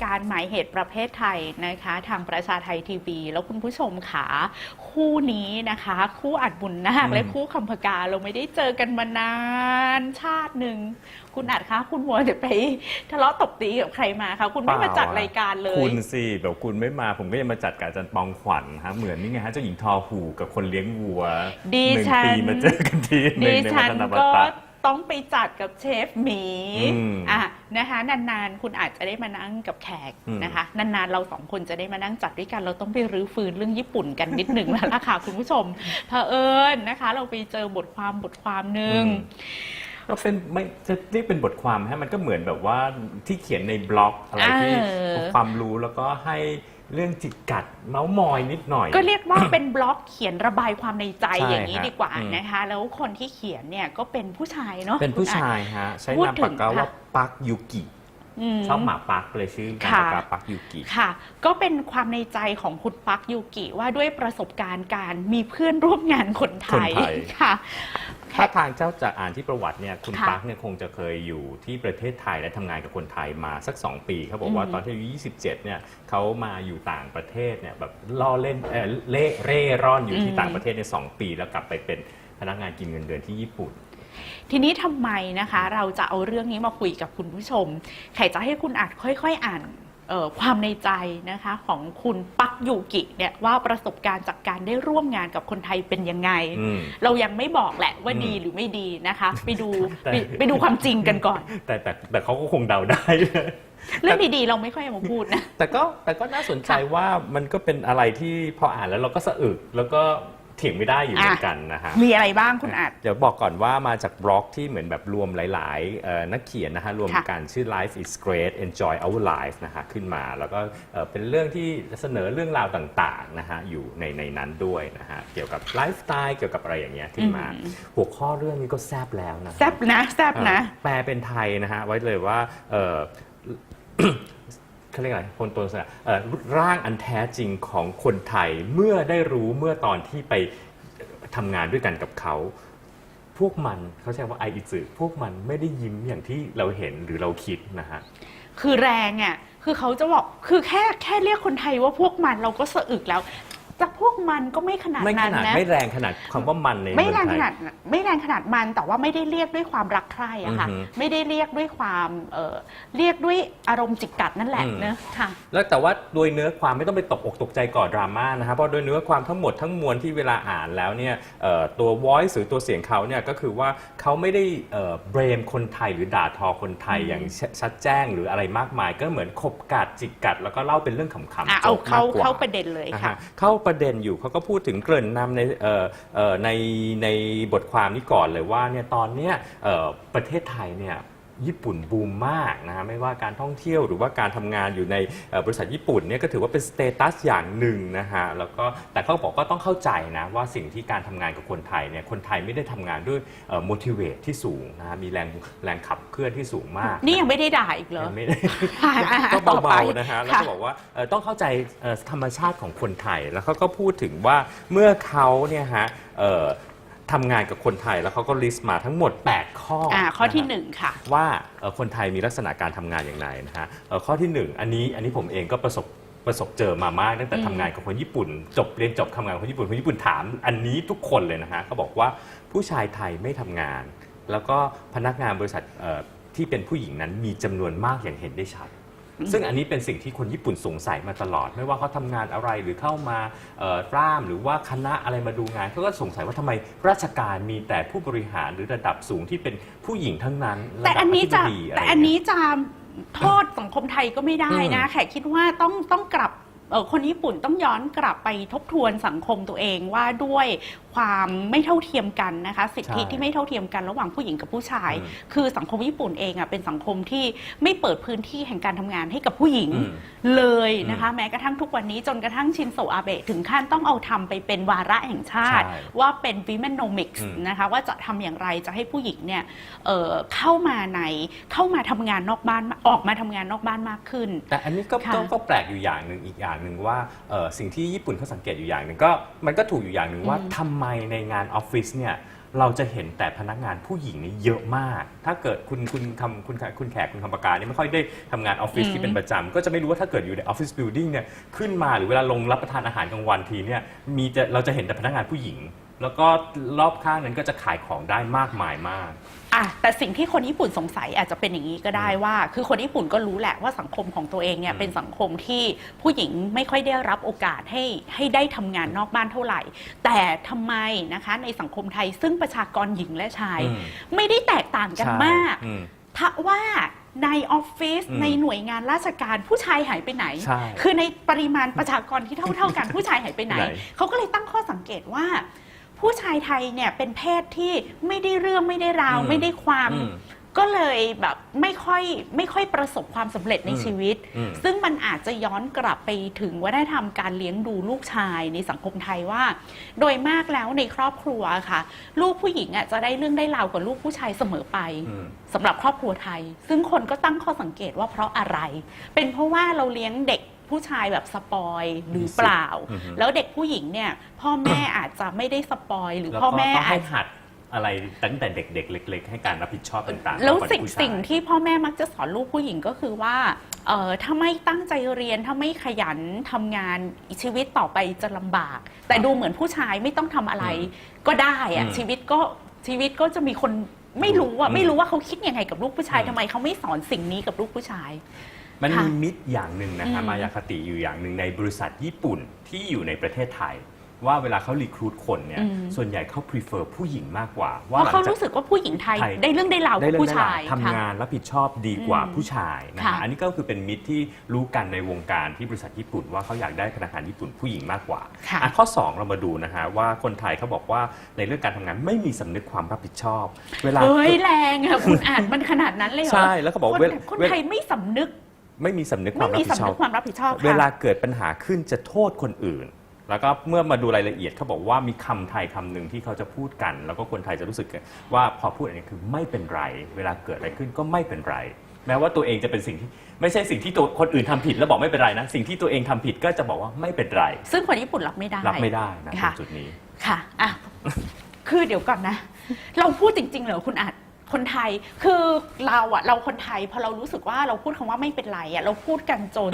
ค่ะพบกับรายการหมายเหตุประเภทไทยนะคะ ทางประชาไทยทีวี แล้วคุณผู้ชมค่ะคู่นี้นะคะ คู่อัดบุญนาคอืมและคู่คำพกาเราไม่ได้เจอกันมานานชาติหนึ่งคุณอัดคะคุณมัวจะไปทะเลาะตบตีกับใครมาคะคุณไม่มาจัดรายการเลย คุณสิแบบคุณไม่มาผมก็ยังมาจัดกับอาจารย์ปองขวัญฮะเหมือนนี่ไงฮะเจ้าหญิงทอหูกับคนเลี้ยงวัวดิหนึ่งฉันปีมาเจอกันทีหดินึ่งในฉัวันธนบัก็ตร ต้องไปจัดกับเชฟหมีอืมอะนะคะนานๆ คุณอาจจะได้มานั่งกับแขกอืม นะคะนานๆเราสองคนจะได้มานั่งจัดด้วยกันเราต้องไปรื้อฟื้นเรื่องญี่ปุ่นกันนิดหนึ่งแล้วล่ะค่ะคุณผู้ชมเผอิญนะคะ เราไปเจอบทความบทความหนึ่ง ก็เป็นไม่จะเรียกเป็นบทความฮะมันก็เหมือนแบบว่าที่เขียนในบล็อกอะไรที่เออความรู้แล้วก็ให้ เรื่องจิกกัดเมาส์มอยนิดหน่อย ก็เรียกว่าเป็นบล็อกเขียนระบายความในใจใช่อย่างนี้ฮะดีกว่าอืม นะคะ แล้วคนที่เขียนเนี่ยก็เป็นผู้ชายเนาะเป็นผู้คุณอัดชายฮะ ใช้พูดนามถึปากงกาว่าค่ะปักยูกิ ม ชอบหมาปักเลยชื่อนามค่ะ ปากกาปักยูกิ ค่ะ ก็เป็นความในใจของคุณปักยูกิว่าด้วยประสบการณ์การมีเพื่อนร่วมงานคนไทยคนไทย ค่ะ ถ้าทางเจ้าจะอ่านที่ประวัติเนี่ยคุณค่ะปักเนี่ยคงจะเคยอยู่ที่ประเทศไทยและทำงานกับคนไทยมาสัก 2 ปีเขาบอกว่าอืม ตอนที่อายุ27เนี่ยเขามาอยู่ต่างประเทศเนี่ยแบบล่อเล่นเออเล่เร่ร่อนอยู่ที่ต่างประเทศในสองปี แล้วกลับไปเป็นพนักงานกินเงินเดือนที่ญี่ปุ่น ทีนี้ทำไมนะคะ เราจะเอาเรื่องนี้มาคุยกับคุณผู้ชมไข่จะให้คุณอัดค่อย ๆ อ่านเอ่อ ความในใจนะคะของคุณปักยูกิเนี่ยว่าประสบการณ์จากการได้ร่วมงานกับคนไทยเป็นยังไง อืม เรายังไม่บอกแหละว่าอืมดีหรือไม่ดีนะคะ ไปดูแต่ ไปไปดูความจริงกันก่อน แต่แต่แต่เขาก็คงเดาได้ เรื่องดีๆเราไม่ค่อยเอามาพูดนะ แต่ก็แต่ก็น่าสนใจค่ะว่ามันก็เป็นอะไรที่พออ่านแล้วเราก็สะอึกแล้วก็ เถียงไม่ได้อยู่เหมือนกันนะฮะมีอะไรบ้างคุณอัด เดี๋ยวบอกก่อนว่ามาจากบล็อกที่เหมือนแบบรวมหลายๆเอ่อนักเขียนนะฮะรวมค่ะกันชื่อ Life is Great Enjoy Our Life นะฮะขึ้นมา แล้วก็เอ่อเป็นเรื่องที่เสนอเรื่องราวต่างๆนะฮะอยู่ในในนั้นด้วยนะฮะเกี่ยวกับไลฟ์สไตล์เกี่ยวกับอะไรอย่างเงี้ยขึ้นมาอืมหัวข้อเรื่องนี้ก็แซบแล้วนะฮะแซบนะแซบนะเอ่อแปลเป็นไทยนะฮะไว้เลยว่า เขาเรียกอะไรคนตัวสนะเอ่อร่างอันแท้จริงของคนไทยเมื่อได้รู้เมื่อตอนที่ไปทำงานด้วยกันกับเขา พวกมันเขาใช้ว่าไออิสึพวกมันไม่ได้ยิ้มอย่างที่เราเห็นหรือเราคิดนะฮะ คือแรงอะ คือเขาจะบอก คือแค่แค่เรียกคนไทยว่าพวกมันเราก็สะอึกแล้ว จากพวกมันก็ไม่ขนาดไม่ขนั้นนาดนะไม่แรงขนาดคำว่ามันในไม่เมืองแรงไทขย นาดไม่แรงขนาดมันแต่ว่าไม่ได้เรียกด้วยความรักใคร่อะค่ะอือฮึไม่ได้เรียกด้วยความเอ่อเรียกด้วยอารมณ์จิกกัดนั่นแหละอืม เนอะค่ะ แล้วแต่ว่าโดยเนื้อความไม่ต้องไปตกอกตกใจก่อนดราม่านะครับเพราะโดยเนื้อความทั้งหมดทั้งมวลที่เวลาอ่านแล้วเนี่ยเอ่อตัว voice หรือตัวเสียงเขาเนี่ยก็คือว่าเขาไม่ได้เบรมคนไทยหรือด่าทอคนไทยอย่างชชัดแจ้งหรืออะไรมากมาย ก็เหมือนขบกัดจิกกัด แล้วก็เล่าเป็นเรื่องขำอะๆเอาจบเข้ามกกว่า เข้าประเด็นเลยนะค่ะ ฮะเข้าประประเด็นอยู่เขาก็พูดถึงเกริ่นนำในในในบทความนี้ก่อนเลยว่าเนี่ยตอนเนี้ยประเทศไทยเนี่ย ญี่ปุ่นบูมมากนะฮะไม่ว่าการท่องเที่ยวหรือว่าการทำงานอยู่ในเอ่อบริษัทญี่ปุ่นเนี่ยก็ถือว่าเป็นสเตตัสอย่างหนึ่งนะฮะแล้วก็แต่เขาบอกก็ต้องเข้าใจนะว่าสิ่งที่การทำงานกับคนไทยเนี่ยคนไทยไม่ได้ทำงานด้วยเอ่อ motivate ที่สูงนะฮะมีแรงแรงขับเคลื่อนที่สูงมาก นี่ยังไม่ได้ด่าอีกเหรอยังไม่ได้อะอะก็ต่อไปเบาๆนะฮะแล้วก็ค่ะบอกว่าเอ่อต้องเข้าใจเอ่อธรรมชาติของคนไทยแล้วเขาก็พูดถึงว่าเมื่อเขาเนี่ยฮะเอ่อ ทำงานกับคนไทยแล้วเขาก็ลิสต์มาทั้งหมด 8 ข้ออ่าอ่าข้อที่หนึ่งค่ะ ว่าเอ่อคนไทยมีลักษณะการทำงานอย่างไรนะฮะเอ่อข้อที่หนึ่งอันนี้อันนี้ผมเองก็ประสบประสบเจอมามากตั้งแต่อืมทำงานกับคนญี่ปุ่น จบเรียนจบทำงานกับคนญี่ปุ่นคนญี่ปุ่นถาม อันนี้ทุกคนเลยนะฮะเขาบอกว่าผู้ชายไทยไม่ทำงาน แล้วก็พนักงานบริษัทเอ่อที่เป็นผู้หญิงนั้นมีจำนวนมากอย่างเห็นได้ชัด ซึ่งอันนี้เป็นสิ่งที่คนญี่ปุ่นสงสัยมาตลอด ไม่ว่าเขาทำงานอะไรหรือเข้ามาเอ่อร่ามหรือว่าคณะอะไรมาดูงานเขาก็สงสัยว่าทำไมราชการมีแต่ผู้บริหารหรือระดับสูงที่เป็นผู้หญิงทั้งนั้นแต่ระดับอันนี้จะธิบดีไรแต่อันนี้จะโทษสังคมไทยก็ไม่ได้นะอืมแขกคิดว่าต้องต้องกลับเอ่อคนญี่ปุ่นต้องย้อนกลับไปทบทวนสังคมตัวเองว่าด้วย ความไม่เท่าเทียมกันนะคะสิทธิใช่ที่ไม่เท่าเทียมกันระหว่างผู้หญิงกับผู้ชายอืมคือสังคมญี่ปุ่นเองอะเป็นสังคมที่ไม่เปิดพื้นที่แห่งการทำงานให้กับผู้หญิงอืมเลยนะคะแม้กระทั่งทุกวันนี้จนกระทั่งชินโซอาเบะถึงขั้นต้องเอาทำไปเป็นวาระแห่งชาติใช่ว่าเป็น womenomics อืมนะคะว่าจะทำอย่างไรจะให้ผู้หญิงเนี่ยเอ่อเข้ามาในเข้ามาทำงานนอกบ้านออกมาทำงานนอกบ้านมากขึ้น แต่อันนี้ก็ค่ะก็ก็แปลกอยู่อย่างหนึ่งอีกอย่างหนึ่งว่าเอ่อสิ่งที่ญี่ปุ่นเขาสังเกตอยู่อย่างหนึ่งก็มันก็ถูกอยู่อย่างหนึ่งว่าอืมทำไมในงานออฟฟิศเนี่ยเราจะเห็นแต่พนักงานผู้หญิงนี่เยอะมาก ถ้าเกิดคุณคุณคำคุณคุณแขกคุณคำปากานี่ไม่ค่อยได้ทำงานออฟฟิศที่เป็นประจำก็จะไม่รู้ว่าถ้าเกิดอยู่ในออฟฟิศบิลดิ่งเนี่ยขึ้นมาหรือเวลาลงรับประทานอาหารกลางวันทีเนี่ยมีจะเราจะเห็นแต่พนักงานผู้หญิง แล้วก็รอบข้างนั้นก็จะขายของได้มากมายมาก อะแต่สิ่งที่คนญี่ปุ่นสงสัยอาจจะเป็นอย่างนี้ก็ได้ว่า คือคนญี่ปุ่นก็รู้แหละว่าสังคมของตัวเองเนี่ยอืมเป็นสังคมที่ผู้หญิงไม่ค่อยได้รับโอกาสให้ให้ได้ทำงานนอกบ้านเท่าไหร่ แต่ทำไมนะคะในสังคมไทยซึ่งประชากรหญิงและชาย อืม ไม่ได้แตกต่างกันใช่มาก อืมถ้าว่าในออฟฟิศอืมในหน่วยงานราชการผู้ชายหายไปไหน ใช่คือในปริมาณประชากรที่เท่า ๆกันผู้ชายหายไปไหน ไหน เขาก็เลยตั้งข้อสังเกตว่า ผู้ชายไทยเนี่ยเป็นเพศที่ไม่ได้เรื่องไม่ได้ราว อืมไม่ได้ความ อืมก็เลยแบบไม่ค่อยไม่ค่อยประสบความสำเร็จในอืมชีวิต อืม ซึ่งมันอาจจะย้อนกลับไปถึงวัฒนธรรมการเลี้ยงดูลูกชายในสังคมไทยว่า โดยมากแล้วในครอบครัวค่ะ ลูกผู้หญิงอะจะได้เรื่องได้ราวกว่าลูกผู้ชายเสมอไป อืม สำหรับครอบครัวไทย ซึ่งคนก็ตั้งข้อสังเกตว่าเพราะอะไร เป็นเพราะว่าเราเลี้ยงเด็ก ผู้ชายแบบสปอยหรือเปล่า อือฮึ แล้วเด็กผู้หญิงเนี่ย พ่อแม่อาจจะไม่ได้สปอยหรือแล้วพ่อก็แม่ต้องอาให้จ หัดอะไรตั้งแต่เด็ก ๆ เล็ก ๆ ให้การรับผิดชอบต่างๆแล้วมากกาสิ่งผู้ชาย สิ่งที่พ่อแม่มักจะสอนลูกผู้หญิงก็คือว่าเออถ้าไม่ตั้งใจเรียนถ้าไม่ขยันทำงานชีวิตต่อไปจะลำบาก แต่ดูเหมือนผู้ชายไม่ต้องทำอะไรก็ได้อะอืมชีวิตก็ชีวิตก็จะมีคนไม่รู้อะอืมไม่รู้ว่าเขาคิดยังไงกับลูกผู้ชายอืม ทำไมเขาไม่สอนสิ่งนี้กับลูกผู้ชาย มันค่ะมีมิตรอย่างหนึ่งนะคะอืมมายาคติอยู่อย่างหนึ่งในบริษัทญี่ปุ่นที่อยู่ในประเทศไทย ว่าเวลาเขารีครูดคนเนี่ยส่วนใหญ่เขา prefer ผู้หญิงมากกว่าเพว่าราะหลังเขาจากรู้สึกว่าผู้หญิงไทยไทยได้เรื่องได้ราวได้กับเรื่องผู้ได้ชารายวทำค่ะงานรับผิดชอบดีกว่าอืมผู้ชายนะค่ะคะอันนี้ก็คือเป็นมิตรที่รู้กันในวงการที่บริษัทญี่ปุ่น ว่าเขาอยากได้พนักงานญี่ปุ่นผู้หญิงมากกว่าค่ะอะข้อ 2 เรามาดูนะฮะว่าคนไทยเขาบอกว่าในเรื่องการทำงานไม่มีสำนึกความรับผิดชอบ เวลาเฮ้ยแรงอะคุณอ่านมันขนาดนั้นเลยเหรอใช่แล้วเขาบอกคนเวลคนเวลไทยไม่สำนึก ไม่มีสำนึกคไม่วามรับมีผิดสำชอนึบ กความรับผิดชอบค่ะเวลาเกิดปัญหาขึ้นจะโทษคนอื่น แล้วก็เมื่อมาดูรายละเอียดเขาบอกว่ามีคำไทยคำหนึ่งที่เขาจะพูดกัน แล้วก็คนไทยจะรู้สึกว่าพอพูดอันนี้คือไม่เป็นไร เวลาเกิดอะไรขึ้นก็ไม่เป็นไร แม้ว่าตัวเองจะเป็นสิ่งที่ไม่ใช่สิ่งที่ตัวคนอื่นทำผิดแล้วบอกไม่เป็นไรนะ สิ่งที่ตัวเองทำผิดก็จะบอกว่าไม่เป็นไร ซึ่งคนญี่ปุ่นรับไม่ได้ รับไม่ได้นะตรค่ะ งจุดนี้ ค่ะอะ คือเดี๋ยวก่อนนะ เราพูดจริง ๆ เหรอคุณอาจ คนไทยคือเราอะเราคนไทยพอเรารู้สึกว่าเราพูดคำว่าไม่เป็นไรอะเราพูดกันจน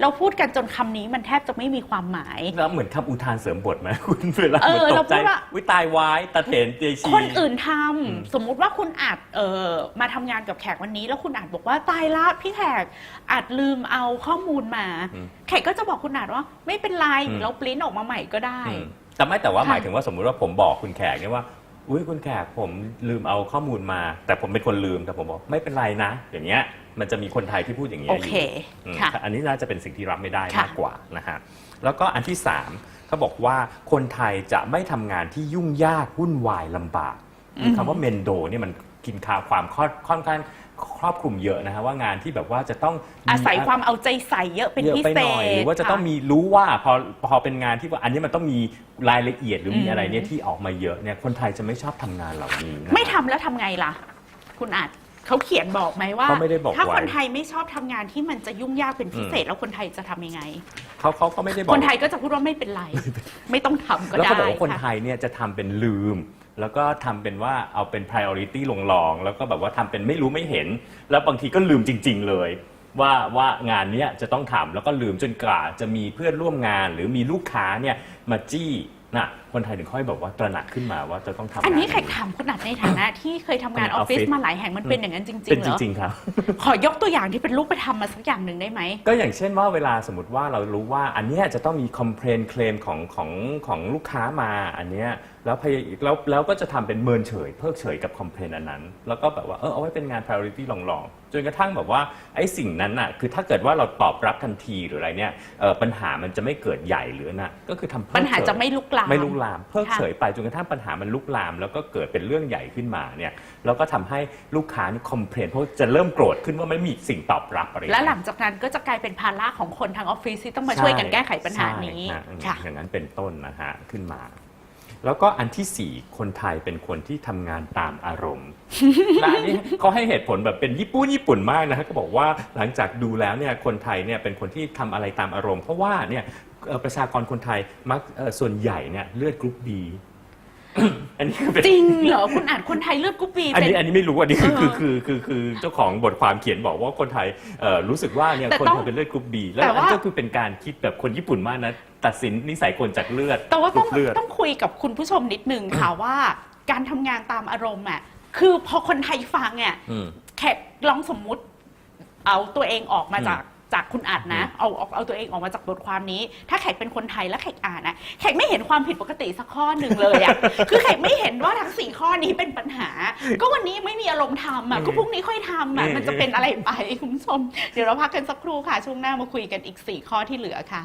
เราพูดกันจนคำนี้มันแทบจะไม่มีความหมาย แล้วเหมือนคำอุทานเสริมบทไหมคุณเวลาเออมันตเรากพูใจดว่า วิตายวายตาเถนเตชี คนอื่นทำมสมมุติว่าคุณอาจเออมาทำงานกับแขกวันนี้ แล้วคุณอาจบอกว่าตายละพี่แขกอาจลืมเอาข้อมูลมา อืมแขกก็จะบอกคุณอาจว่าไม่เป็นไรอืม เราปริ้นออกมาใหม่ก็ได้ อืมแต่ไม่แต่ว่าค่ะ หมายถึงว่าสมมุติว่าผมบอกคุณแขกเนี่ยว่า อุ้ยคุณแขกผมลืมเอาข้อมูลมา แต่ผมเป็นคนลืมแต่ผมบอกไม่เป็นไรนะ อย่างเงี้ยมันจะมีคนไทยที่พูดอย่างเงี้ยโออเคยู่อืมค่ะ อันนี้น่าจะเป็นสิ่งที่รับไม่ได้ค่ะมากกว่านะฮะแล้วก็อันที่สามเขาบอกว่าคนไทยจะไม่ทำงานที่ยุ่งยากวุ่นวายลำบากคำว่าเมนโดเนี่ยมัน กินคาความค่อนค่อนข้างครอบคลุมเยอะนะฮะว่างานที่แบบว่าจะต้องมีอาศัยความเอาใจใส่เยอะเป็นเยอะพิไปเศหน่อยษหรือว่าจะต้องค่มีรู้ว่าพอพอเป็นงานที่ว่าอันนี้มันต้องมีรายละเอียดหรือมีอืมอะไรเนี่ยที่ออกมาเยอะเนี่ยคนไทยจะไม่ชอบทำงานเหล่านี้นะไม่ทำแล้วทำไงล่ะ คุณอาจเขาเขียนบอกไหมว่าเขาไม่ได้บอกถ้าไว้คนไทยไม่ชอบทำงานที่มันจะยุ่งยากเป็นพิเศษ แล้วคนไทยจะทำยังไงเขาเขาก็ไม่ได้บอกคนไทยก็จะพูดว่าไม่เป็นไร ไม่ต้องทำก็แล้วได้เขาบอกว่าคนค่ะไทยเนี่ยจะทำเป็นลืม แล้วก็ทำเป็นว่าเอาเป็น priority ลงรองๆแล้วก็แบบว่าทำเป็นไม่รู้ไม่เห็น แล้วบางทีก็ลืมจริง ๆ เลย ว่าว่างานเนี้ยจะต้องทำแล้วก็ลืมจนกว่าจะมีเพื่อนร่วมงาน หรือมีลูกค้าเนี่ยมาจี้นะคนไทยถึงค่อยบอกว่าตระหนักขึ้นมาว่าจะต้องทำงานอันนี้แขกถามคุณอาจในฐานะ ที่เคยทำงานอทำงานอฟฟิศออฟฟิศมาหลายแห่งมันเป็นอย่างนั้นจริงเป็นๆเหจรอริง ๆ ครับ ขอยกตัวอย่างที่เป็นรูปธรรมมาสักอย่างหนึ่งได้ไหม ก็อย่างเช่นว่าเวลาสมมติว่าเรารู้ว่าอันเนี้ยจะต้องมีคอมเพลนเคลมของของของลูกค้ามาอันเนี้ยแล้วพยแล้วแล้วก็จะทำเป็นเมินเฉย เพิกเฉยกับคอมเพลนอันนั้น แล้วก็แบบว่าเออเอาไว้เป็นงาน priority ลองๆ จนกระทั่งแบบว่าไอ้สิ่งนั้นน่ะคือถ้าเกิดว่าเราตอบรับทันทีหรืออะไรเนี่ยเออปัญหามันจะไม่เกิดใหญ่หรือน่ะก็คือทำเพิกเฉยปัญหาจะไม่ลุกลามไม่ลุกลาม เพิกค่ะเฉยไปจนกระทั่งปัญหามันลุกลาม แล้วก็เกิดเป็นเรื่องใหญ่ขึ้นมาเนี่ยแล้วก็ทำให้ลูกค้านี่คอมเพลนเพราะจะเริ่มโกรธขึ้นว่าไม่มีสิ่งตอบรับอะไรอย่างและเงี้ย หลังจากนั้นก็จะกลายเป็นภาระของคนทางออฟฟิศที่ต้องมาช่วยกันแก้ไขปัญหานี้ใช่ฮะค่ะ อย่างนั้นเป็นต้นนะฮะ ขึ้นมา แล้วก็อันที่สี่คนไทยเป็นคนที่ทำงานตามอารมณ์และอันนี้เขาให้เหตุผลแบบเป็นญี่ปุ่นญี่ปุ่นมากนะฮะก็บอกว่าหลังจากดูแล้วเนี่ยคนไทยเนี่ยเป็นคนที่ทำอะไรตามอารมณ์ เพราะว่าเนี่ยเอ่อประชากรคนไทยมักเอ่อส่วนใหญ่เนี่ยเลือดกรุ๊ปบี อันนี้คือเป็นจริงเหรอ คุณอ่านคนไทยเลือดกรุ๊ปบีอันเป็น นี้อันนี้ไม่รู้อันนี้คือเออคือคือคือคือเจ้าของบทความเขียนบอกว่าคนไทยเอ่อรู้สึกว่าเนี่ยแต่คนต้องไทยเป็นเลือดกรุ๊ปบีแล้วแต่อันว่า ก็คือเป็นการคิดแบบคนญี่ปุ่นมากนะตัดสินนิสัยคนจากเลือดแต่ว่าต้องกรุ๊ปเลือด ต้องคุยกับคุณผู้ชมนิดนึงค่ะ ว่าการทำงานตามอารมณ์อะคือพอคนไทยฟังอะอืม แขกลองสมมุติเอาตัวเองออกมาอืมจาก จากคุณอัดนะอืมเอาเอาเอาตัวเองออกมาจากบทความนี้ ถ้าแขกเป็นคนไทยแล้วแขกอ่านนะแขกไม่เห็นความผิดปกติสักข้อหนึ่งเลยอะคือแขกไม่เห็นว่าทั้งสี่ข้อนี้เป็นปัญหา ก็วันนี้ไม่มีอารมณ์ทำอะก็พรุ่งนี้ค่อยทำอะมันจะเป็นอะไรไปคุณผู้ชมเดี๋ยวเราพักกันสักครู่ค่ะช่วงหน้ามาคุยกันอีกสี่ข้อที่เหลือค่ะ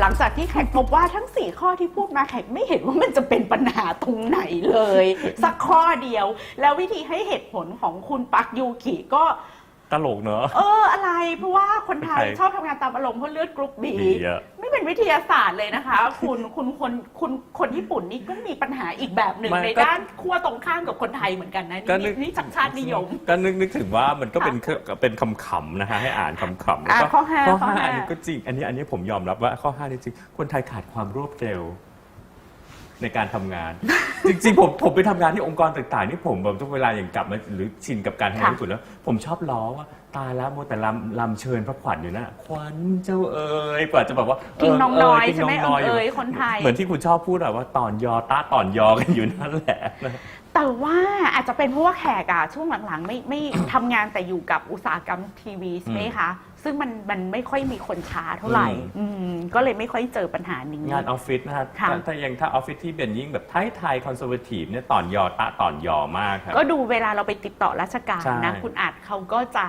หลังจากที่แขกพบว่าทั้ง 4 ข้อที่พูดมาแขกไม่เห็นว่ามันจะเป็นปัญหาตรงไหนเลย สักข้อเดียว แล้ววิธีให้เหตุผลของคุณปักยูกิก็ ตลกเนอะ เอออะไร เพราะว่าคนไทยคนไทยชอบทำงานตามอารมณ์เพราะเลือดกรุ๊ปบี ดีอะ ไม่เป็นวิทยาศาสตร์เลยนะคะ คุณคุณคนคุณคนญี่ปุ่นนี่ก็มีปัญหาอีกแบบหนึ่งไม่ในก็ด้านขั้วตรงข้ามกับคนไทยเหมือนกันนะก็นี่นึกนี่จากชาตินิยม ก็นึกนึกถึงว่ามันก็เป็นเครื่องเป็นคำขำๆนะฮะให้อ่านคำขำๆแล้วก็อะข้อห้าข้อข้อห้าห้า อันนี้ก็จริง อันนี้อันนี้ผมยอมรับว่าข้อห้านี่จริงคนไทยขาดความรวดเร็ว ในการทำงาน จริงๆผมผมไปทำงานที่องค์กรต่างๆนี่ผมแบบทุกเวลาอย่างกลับมาหรือชินกับการทำงานค่ะ ญี่ปุ่นแล้ว ผมชอบล้อว่าตายแล้วมัวแต่ลำลำเชิญพระขวัญอยู่นะขวัญเจ้าเอ๋ยกว่าจะแบบว่าทิ้งน้องน้อยทิ้งใช่ไหมน้งเอ่ยยู่คนไทย เหมือนที่คุณชอบพูดอะว่าตอนยอตาตอนยอกันอยู่นั่นแหละนะ แต่ว่าอาจจะเป็นเพราะว่าแขกอะช่วงหลังๆ ไม่ไม่ทำงานแต่อยู่กับอุตสาหกรรมทีวีใช่ไหมคะ ซึ่งมันมันไม่ค่อยมีคนช้าเท่าไหร่ อืมอืมก็เลยไม่ค่อยเจอปัญหานี้ งานออฟฟิศนะฮะค่ะ ถ้าถ้ายังถ้าออฟฟิศที่เป็นยิ่งแบบไทยไทยคอนเซอร์เวทีฟเนี่ยตอนยอตะตอนยอมากครับ ก็ดูเวลาเราไปติดต่อราชการใช่ นะ คุณอาจเขาก็จะ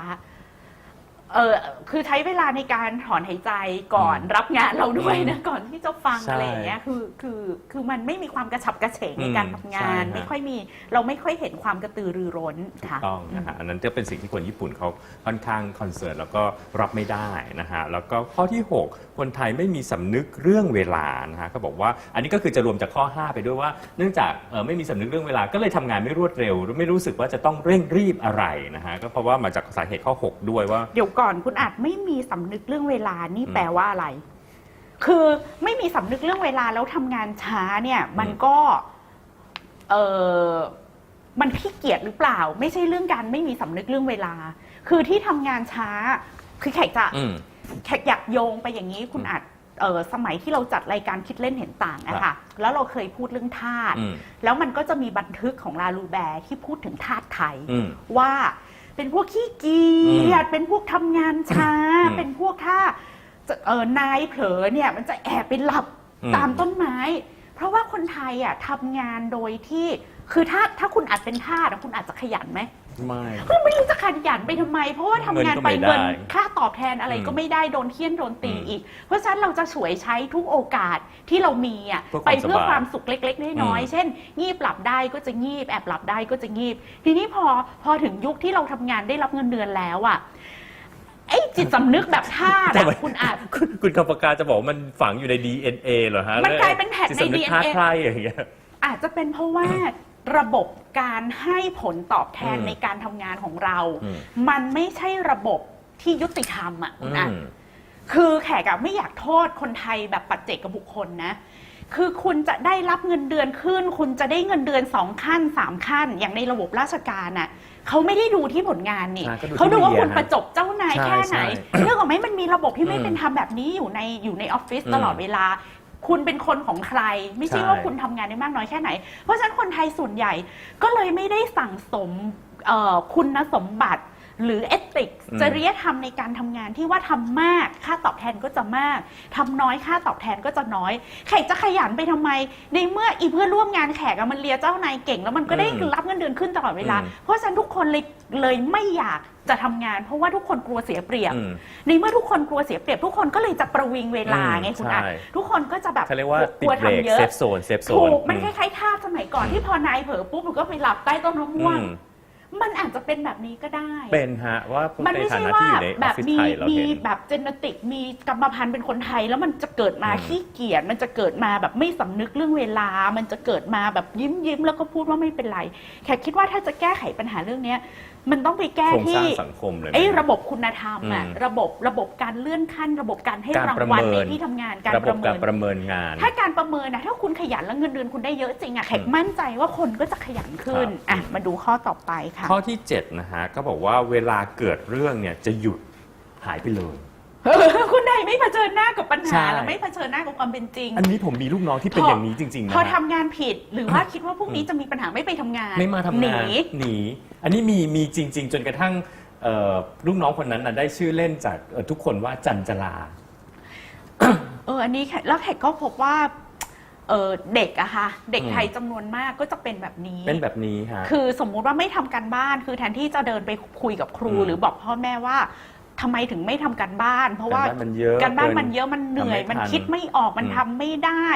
เออคือใช้เวลาในการถอนหายใจก่อนรับงานเราด้วยนะก่อนที่จะฟังใช่อะไรอย่างเงี้ยคือคือคือมันไม่มีความกระฉับกระเฉงในอืมการทำงานใช่ฮะ ไม่ค่อยมีเราไม่ค่อยเห็นความกระตือรือร้นค่ะ ต้องนะฮะอันนั้นจะเป็นสิ่งที่คนญี่ปุ่นเขาค่อนข้างคอนเซิร์นแล้วก็รับไม่ได้นะฮะแล้วก็ข้อที่ 6 คนไทยไม่มีสำนึกเรื่องเวลานะฮะก็บอกว่าอันนี้ก็คือจะรวมจากข้อ 5 ไปด้วยว่า เนื่องจากเอ่อไม่มีสำนึกเรื่องเวลาก็เลยทำงานไม่รวดเร็ว ไม่รู้สึกว่าจะต้องเร่งรีบอะไรนะฮะก็เพราะว่ามาจากสาเหตุข้อ 6 ด้วยว่า เดี๋ยวก่อนคุณอาจไม่มีสำนึกเรื่องเวลานี่อืมแปลว่าอะไร คือไม่มีสำนึกเรื่องเวลาแล้วทำงานช้าเนี่ย มันก็ เออมันขี้เกียจหรือเปล่า ไม่ใช่เรื่องการไม่มีสำนึกเรื่องเวลา คือที่ทำงานช้า คือแขกจะอืม แขกอยากโยงไปอย่างนี้ คุณอาจเออสมัยที่เราจัดรายการคิดเล่นเห็นต่างนะครัคะบแล้วเราเคยพูดเรื่องทาสอืม แล้วมันก็จะมีบันทึกของลาลูแบร์ที่พูดถึงทาสไทย อืม ว่า เป็นพวกขี้เกียจเป็นพวกทำงานช้าอืมเป็นพวกถ้าจะเออนายเผลอเนี่ยมันจะแอบไปหลับอืมตามต้นไม้ เพราะว่าคนไทยอะทำงานโดยที่คือถ้าถ้าคุณอาจเป็นทาสอะคุณอาจจะขยันไหม ไม่ ก็ไม่รู้จะขยันไปทำไม เพราะว่าทำงานไปเงินก็ไม่เงินได้ค่าตอบแทนอะไรอืมก็ไม่ได้โดนเคี่ยนโดนตีอืมอีก เพราะฉะนั้นเราจะฉวยใช้ทุกโอกาสที่เรามีอะเพื่อความไปเพื่อสบายความสุขเล็ก ๆ น้อยอืม ๆเช่น งีบหลับได้ก็จะงีบแอบหลับได้ก็จะงีบ ทีนี้พอพอถึงยุคที่เราทำงานได้รับเงินเดือนแล้วอะไอ้จิตสำนึกแบบท่าสทำไมอะคุณอาจ คุณคุณคำปากาจะบอกว่ามันฝังอยู่ใน DNA เหรอฮะมันกลายเป็นแผ่นในจิตสำก DNA ท้าทายอย่างเงี้ย อาจจะเป็นเพราะว่า ระบบการให้ผลตอบแทนอืมในการทำงานของเรา อืม มันไม่ใช่ระบบที่ยุติธรรมอะคุณอาจอืมคือแขกอะไม่อยากโทษคนไทยแบบปัจเจกบุคคลนะ คือคุณจะได้รับเงินเดือนขึ้น คุณจะได้เงินเดือนสองขั้นสามขั้น อย่างในระบบราชการน่ะเขาไม่ได้ดูที่ผลงานนี่ใช่ก็ดูที่เขาดูว่าเมียคุณฮะประจบเจ้านายใช่แค่ไหนใช่เรื่องของไหมมันมีระบบที่ไม่อืมเป็นธรรมแบบนี้อยู่ในอยู่ในออฟฟิศอืมตลอดเวลา คุณเป็นคนของใคร ไม่ใช่ใช่ ว่าคุณทำงานได้มากน้อยแค่ไหน เพราะฉะนั้นคนไทยส่วนใหญ่ก็เลยไม่ได้สั่งสมเอ่อคุณสมบัติ หรือเอติกอืมจริยธรรมในการทำงานที่ว่าทำมากค่าตอบแทนก็จะมากทำน้อยค่าตอบแทนก็จะน้อยแขกจะขยันไปทำไม ในเมื่ออีเพื่อนร่วมงานแขกอะมันเลียเจ้านายเก่ง แล้วมันก็ได้อืมรับเงินเดือนขึ้นตลอดเวลาอืมเพราะฉะนั้นทุกคนเลยเลยไม่อยากจะทำงาน เพราะว่าทุกคนกลัวเสียเปรียบอืมในเมื่อทุกคนกลัวเสียเปรียบ ทุกคนก็เลยจะประวิงเวลาอืมไงคุณใช่อะทุกคนก็จะแบบเขาเรียกว่าติกลัดวเบรกทำเยอะเซฟโซนเซฟโซถูนกมันคล้ายๆท่าสสมัยก่อนที่พอนายเผลอปุ๊บมันก็ไปหลับใต้ต้นมะม่วงอื มมันอาจจะเป็นแบบนี้ก็ได้ เป็นฮะว่ามันในไม่ฐาใช่นะว่าที่อยู่ในอแบอฟบฟิศมีไทยเรามีเห็น แบบเจเนติกมีกรรมพันธุ์เป็นคนไทย แล้วมันจะเกิดมาอืม ขี้เกียจมันจะเกิดมาแบบไม่สำนึกเรื่องเวลา มันจะเกิดมาแบบยิ้มยิ้มแล้วก็พูดว่าไม่เป็นไรแขกคิดว่าถ้าจะแก้ไขปัญหาเรื่องเนี้ย มันต้องไปแก้โครงสร้าที่งสังคมเลยนะไอ้ระบบคุณธรรมอะอืม ระบบระบบการเลื่อนขั้น ระบบการให้การรางประวัลเมิในนที่ทำงานการระปบบระเมิการนประเมินงาน ถ้าการประเมินนะถ้าคุณขยันแล้วเงินเดือนคุณได้เยอะจริงอะแขกอืมมั่นใจว่าคนก็จะขยันขึ้นครับ อะมาดูข้อต่อไปค่ะ ข้อที่ 7 นะฮะ ก็บอกว่าเวลาเกิดเรื่องเนี่ยจะหยุดหายไปเลย คุณใดไม่เผชิญหน้ากับปัญใช่ หาและไม่เผชิญหน้ากับความเป็นจริง อันนี้ผมมีลูกน้องที่เป็นพอออย่างนี้จริงๆนะพอฮะทำงานผิดหรือว่าคิดว่าพรุ่งนี้จะมีปัญหาไม่ไปทำงานไม่มาทำหงานนี หนีอันนี้มีมีจริง ๆ จนกระทั่งเอ่อลูกน้องคนนั้นนะได้ชื่อเล่นจากเอ่อทุกคนว่าจันจลา เออ อันนี้แขกแล้วแขกก็พบว่า เออเด็กอะค่ะ เด็กอืม ไทยจำนวนมากก็จะเป็นแบบนี้ เป็นแบบนี้ฮะ คือสมมุติว่าไม่ทำการบ้าน คือแทนที่จะเดินไปคุยกับครูอืมหรือบอกพ่อแม่ว่า ทำไมถึงไม่ทำการบ้าน เพราะว่าการบ้านมันเยอะการบ้านเกินมันเยอะมันเหนื่อยทำไม่มันทันคิดไม่ออกมันอืมทำไม่ได้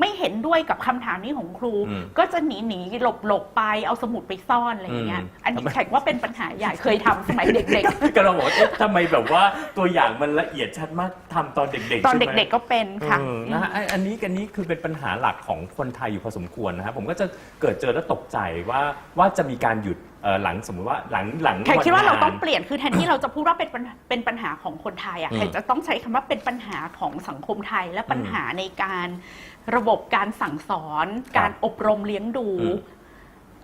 ไม่เห็นด้วยกับคำถามนี้ของครู อืมก็จะหนีหนีหลบหลบไปเอาสมุดไปซ่อนอะไรอย่างเงี้ยอืมอันนี้ทำไม แขกว่าเป็นปัญหาใหญ่เคยทำสมัยเด็ก ๆก็เราบอกว่าเอ๊ะทำไมแบบว่าตัวอย่างมันละเอียดชัดมากทำตอนเด็กๆตอนใช่ไหม เด็กๆก็เป็นค่ะ เออนะฮะไอ้อันนี้อันนี้คือเป็นปัญหาหลักของคนไทยอยู่พอสมควรนะครับผมก็จะเกิดเจอแล้วตกใจว่าว่าจะมีการหยุดเอ่อหลังสมมติว่าหลังหลังแขกคิดว่าเราต้องนเปลี่ยนคือแทนที่เราจะพูดว่าเป็นปัญหาเป็นปัญหาของคนไทยอะอืมแขกจะต้องใช้คำว่าเป็นปัญหาของสังคมไทยและปัญหาในการระบบการสั่งสอน การอบรมเลี้ยงดู อืม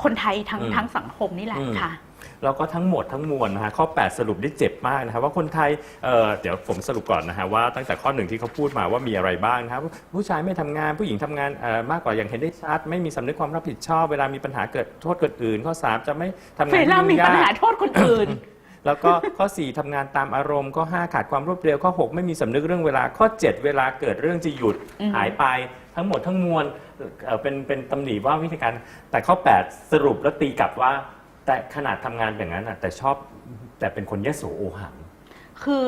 คนไทยทั้งอืม ทั้งสังคมนี่แหละอืมค่ะ แล้วก็ทั้งหมดทั้งมวลนะฮะข้อ 8 สรุปได้เจ็บมากนะครับว่าคนไทยเอ่อเดี๋ยวผมสรุปก่อนนะฮะว่าตั้งแต่ข้อหนึ่งที่เขาพูดมาว่ามีอะไรบ้างนะครับผู้ชายไม่ทำงานผู้หญิงทำงานเอ่อมากกว่าอย่างเห็นได้ชัดไม่มีสำนึกความรับผิดชอบ เวลามีปัญหาเกิดโทษเกิดอื่น ข้อ 3 จะไม่ทำงานเวลามียุ่งยปัญหากโทษคนอื่น แล้วก็ ข้อ 4ทำงานตามอารมณ์ข้อ 5 ขาดความรวดเร็วข้อ 6 ไม่มีสำนึกเรื่องเวลาข้อ 7 เวลาเกิดเรื่องจะหยุดอืม หายไป ทั้งหมดทั้งมวลเอ่อเป็นเป็นตำหนิว่าวิธีการ แต่ข้อ 8 สรุปแล้วตีกลับว่า แต่ขนาดทำงานอย่างนั้นน่ะแต่ชอบแต่เป็นคนยโสโอหัง คือ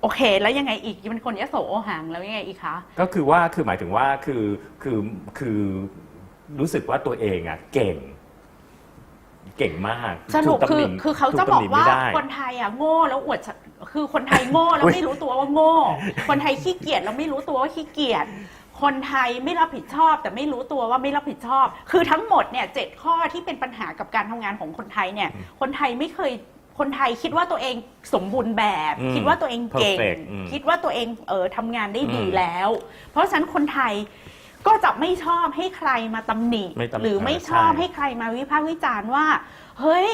โอเค แล้วยังไงอีกเป็นคนยโสโอหังแล้วยังไงอีกคะ ก็คือว่าคือหมายถึงว่าคือคือคือรู้สึกว่าตัวเองอะเก่ง เก่งมากสรุปถูกคือตำหนิคือเขาถูจะตำบอหกนิว่าไม่ได้คนไทยอะโง่แล้วอวดฉะคือคนไทยโง่แล้วอุ๊ยไม่รู้ตัวว่าโง่ คนไทยขี้เกียจแล้วไม่รู้ตัวว่าขี้เกียจ คนไทยไม่รับผิดชอบ แต่ไม่รู้ตัวว่าไม่รับผิดชอบ คือทั้งหมดเนี่ยเจ็ดข้อที่เป็นปัญหากับการทำงานของคนไทยเนี่ยคนไทยไม่เคยคนไทยคิดว่าตัวเองสมบูรณ์แบบ อืมคิดว่าตัวเองเก่ง perfect อืมคิดว่าตัวเองเออทำงานได้ดีอืมแล้ว เพราะฉะนั้นคนไทยก็จะไม่ชอบให้ใครมาตำหนิ ไม่ตำหนิหรือไม่เออชอบใช่ ให้ใครมาวิพากษ์วิจารณ์ว่า เฮ้ย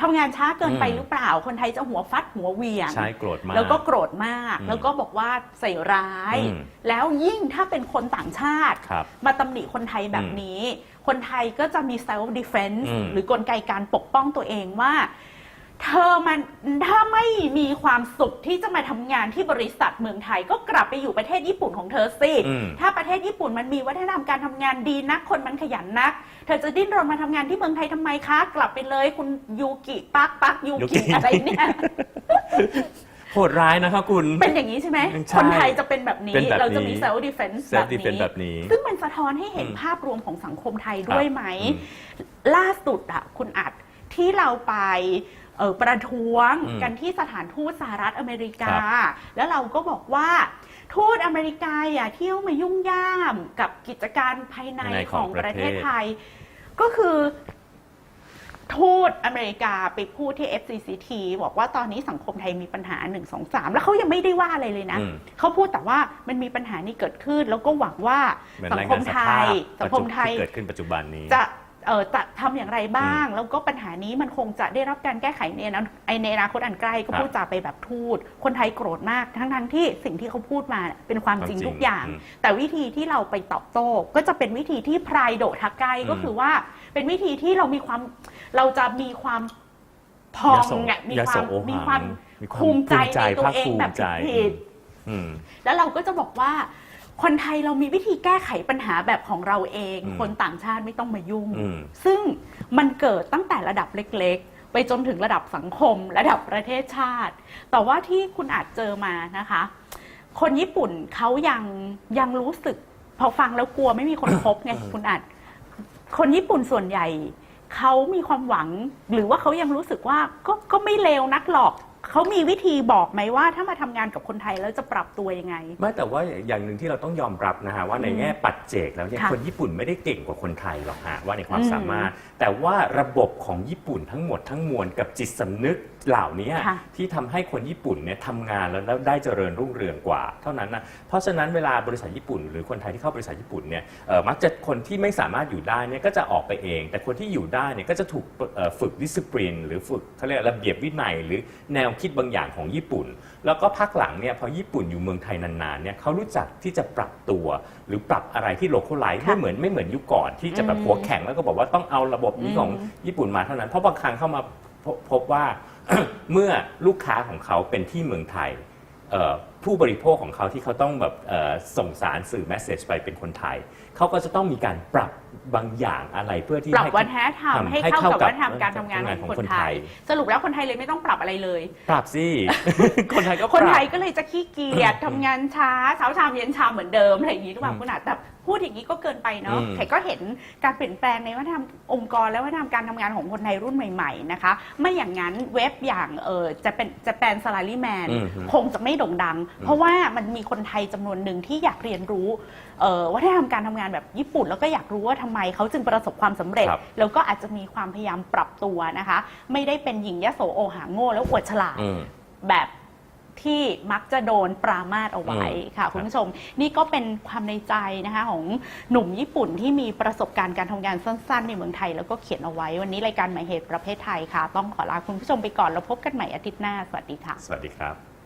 ทำงานช้าเกินไปอืมหรือเปล่า คนไทยจะหัวฟัดหัวเหวียง ใช่โกรธมาก แล้วก็โกรธมาก อืมแล้วก็บอกว่าใส่ร้าย อืมแล้วยิ่งถ้าเป็นคนต่างชาติ ครับมาตำหนิคนไทยแบบนี้ คนไทยก็จะมี self defense อืมหรือกลไกการปกป้องตัวเองว่า เธอมันถ้าไม่มีความสุขที่จะมาทำงานที่บริษัทเมืองไทย ก็กลับไปอยู่ประเทศญี่ปุ่นของเธอสิ อืม ถ้าประเทศญี่ปุ่นมันมีวัฒนธรรมการทำงานดีนัก คนมันขยันนัก เธอจะดิ้นรนมาทำงานที่เมืองไทยทำไมคะ กลับไปเลยคุณยูกิปักปักยูยูกิ กิอะไรเนี่ย โหดร้ายนะครับคุณ เป็นอย่างนี้ใช่ไหม ใช่คนไทยจะเป็นแบบนี้ เป็นแบบนี้เราจะมี self defense เซลฟ์ดีเฟนแบบนี้ซึ่งมันสะท้อนให้เห็นอืมภาพรวมของสังคมไทยด้วยไหม อืมล่าสุดอะคุณอัดที่เราไป เอ่อประท้วงอืมกันที่สถานทูตสหรัฐอเมริกาครับแล้วเราก็บอกว่า ทูตอเมริกาอย่าเที่ยวมายุ่งย่ามกับกิจการภายในภายในขขอองงปประระเทเทศศไทย ก็คือ ทูตอเมริกาไปพูดที่ FCCT บอกว่าตอนนี้สังคมไทยมีปัญหา 1 2 3 แล้วเขายังไม่ได้ว่าอะไรเลยนะ อืม เขาพูดแต่ว่ามันมีปัญหานี้เกิดขึ้น แล้วก็หวังว่าเหมือนสัรายคงามนสไทภายพสังคมไทยที่เกิดขึ้นปัจจุบันนี้ จะเออ จะทำอย่างไรบ้าง แล้วก็ปัญหานี้มันคงจะได้รับการแก้ไขในอนาไอในอนาคตอันใกล้ก็ครับพูดจาไปแบบทูตคนไทยโกรธมาก ทั้งทั้งๆที่สิ่งที่เขาพูดมาเนี่ยเป็นความจริงความจริงทุกอย่างอืมแต่วิธีที่เราไปตอบโต้ก็จะเป็นวิธีที่พรายโดทักไกก็อืมคือว่าเป็นวิธีที่เรามีความเราจะมีความพองยโสอะมียควาโสมโอหังมีความมีความภูมิใจภูมิใจในตัวภาคเองภูมิแบบใจผิดอืมแล้วเราก็จะบอกว่า คนไทยเรามีวิธีแก้ไขปัญหาแบบของเราเอง อืมคนต่างชาติไม่ต้องมายุ่ง อืม ซึ่งมันเกิดตั้งแต่ระดับเล็กๆ ไปจนถึงระดับสังคม ระดับประเทศชาติ แต่ว่าที่คุณอาจเจอมานะคะ คนญี่ปุ่นเขายังยังรู้สึก พอฟังแล้วกลัวไม่มีคนคบไงคุณอาจ คนญี่ปุ่นส่วนใหญ่ เขามีความหวัง หรือว่าเขายังรู้สึกว่าก็ก็ไม่เลวนักหรอก เขามีวิธีบอกไหมว่า ถ้ามาทำงานกับคนไทยแล้วจะปรับตัวยังไง ไม่แต่ว่าอย่างหนึ่งที่เราต้องยอมรับนะฮะว่าในอืมแง่ปัจเจกแล้วเนี่ยค่ะคนญี่ปุ่นไม่ได้เก่งกว่าคนไทยหรอกฮะว่าในความอืมสามารถ แต่ว่าระบบของญี่ปุ่นทั้งหมดทั้งมวลกับจิตสำนึกเหล่านี้ค่ะ ที่ทำให้คนญี่ปุ่นเนี่ยทำงานแล้วแล้วได้เจริญรุ่งเรืองกว่า เท่านั้นนะเพราะฉะนั้นเวลาบริษัทญี่ปุ่น หรือคนไทยที่เข้าบริษัทญี่ปุ่นเนี่ยเอ่อมักจะคนที่ไม่สามารถอยู่ได้เนี่ยก็จะออกไปเอง แต่คนที่อยู่ได้เนี่ยก็จะถูกเอ่อฝึกดิสซิ p ลินหรือฝึกเขาเรียกระเบียบวินัยหรือแนวคิดบางอย่างของญี่ปุ่น แล้วก็พักหลังเนี่ยพอญี่ปุ่นอยู่เมืองไทยนานๆเนี่ยเขารู้จักที่จะปรับตัว หรือปรับอะไรที่โลเคอลไลซ์ค่ะไม่เหมือนไม่เหมือนยุคก่อนที่จะแบบอืมหัวแข็งแล้วก็บอกว่าต้องเอาระบบนี้ของอืมญี่ปุ่นมาเท่านั้นเพราะบางครั้งเข้ามาพบพบว่าเมื่อลูกค้าของเขาเป็นที่เมืองไทยเอ่อผู้บริโภคของเขาที่เขาต้องแบบเอ่อส่งสารสื่อแมสเซจไปเป็นคนไทย เขาก็จะต้องมีการปรับบางอย่างอะไรเพื่อที่ปรับให้ วัฒนธรรมทำให้ให้เข้าเข้ากับกับวัฒนธรรมการทำงานทำงานของของคนคนไทไทยยสรุปแล้วคนไทยเลยไม่ต้องปรับอะไรเลย ปรับสิ คนไทยก็ปคนรับไทยก็เลยจะขี้เกียจทำงานช้าเช้าชามเย็นชามเหมือนเดิมอะไรอย่างนี้ทุกอย่างอืมคุณอาจแต่พูดอย่างนี้ก็เกินไปเนาะอืมไข่ก็เห็นการเปลี่ยนแปลงในวัฒนธรรมองค์กรและวัฒนธรรมการทำงานของคนไทยรุ่นใหม่ๆนะคะไม่อย่างนั้นเว็บอย่างเออจะเป็นจะแปนสลารีแมน อืม คงจะไม่โด่งดัง เพราะว่ามันมีคนไทยจำนวนหนึ่งที่อยากเรียนรู้เอ่อวัฒนธรรมการทำงานแบบญี่ปุ่น แล้วก็อยากรู้ว่าทำไมเขาจึงประสบความสำเร็จครับแล้วก็อาจจะมีความพยายามปรับตัวนะคะ ไม่ได้เป็นหญิงยโสโอหาโง่แล้วอวดฉลาดอืมแบบที่มักจะโดนปรามาสเอาไว้อืมค่ะ คุณผู้ชม นี่ก็เป็นความในใจนะคะของหนุ่มญี่ปุ่นที่มีประสบการณ์การทำงานสั้น ๆ ในเมืองไทย แล้วก็เขียนเอาไว้ วันนี้รายการหมายเหตุประเภทไทยค่ะ ต้องขอลาคุณผู้ชมไปก่อน แล้วพบกันใหม่อาทิตย์หน้า สวัสดีค่ะ สวัสดีครับ